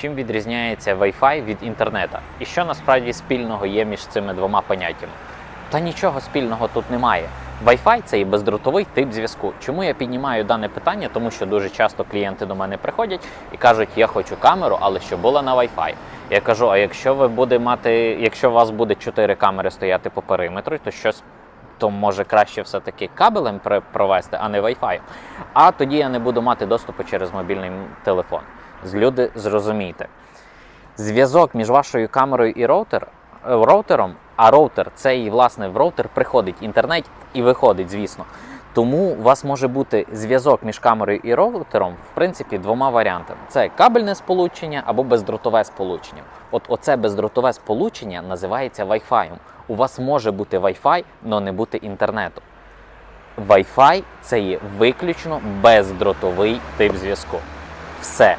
Чим відрізняється Wi-Fi від інтернету? І що насправді спільного є між цими двома поняттями? Та нічого спільного тут немає. Wi-Fi це і бездротовий тип зв'язку. Чому я піднімаю дане питання? Тому що дуже часто клієнти до мене приходять і кажуть, я хочу камеру, але щоб була на Wi-Fi. Я кажу: а якщо ви буде мати, якщо у вас буде 4 камери стояти по периметру, то щось то може краще все-таки кабелем пр- провести, а не Wi-Fi. А тоді я не буду мати доступу через мобільний телефон. Люди зрозумійте. Зв'язок між вашою камерою і роутер, роутером, а роутер це і власне в роутер приходить інтернет і виходить, звісно. Тому у вас може бути зв'язок між камерою і роутером, в принципі, двома варіантами: це кабельне сполучення або бездротове сполучення. От оце бездротове сполучення називається Wi-Fi. У вас може бути Wi-Fi, але не бути інтернету. Wi-Fi це є виключно бездротовий тип зв'язку. Все.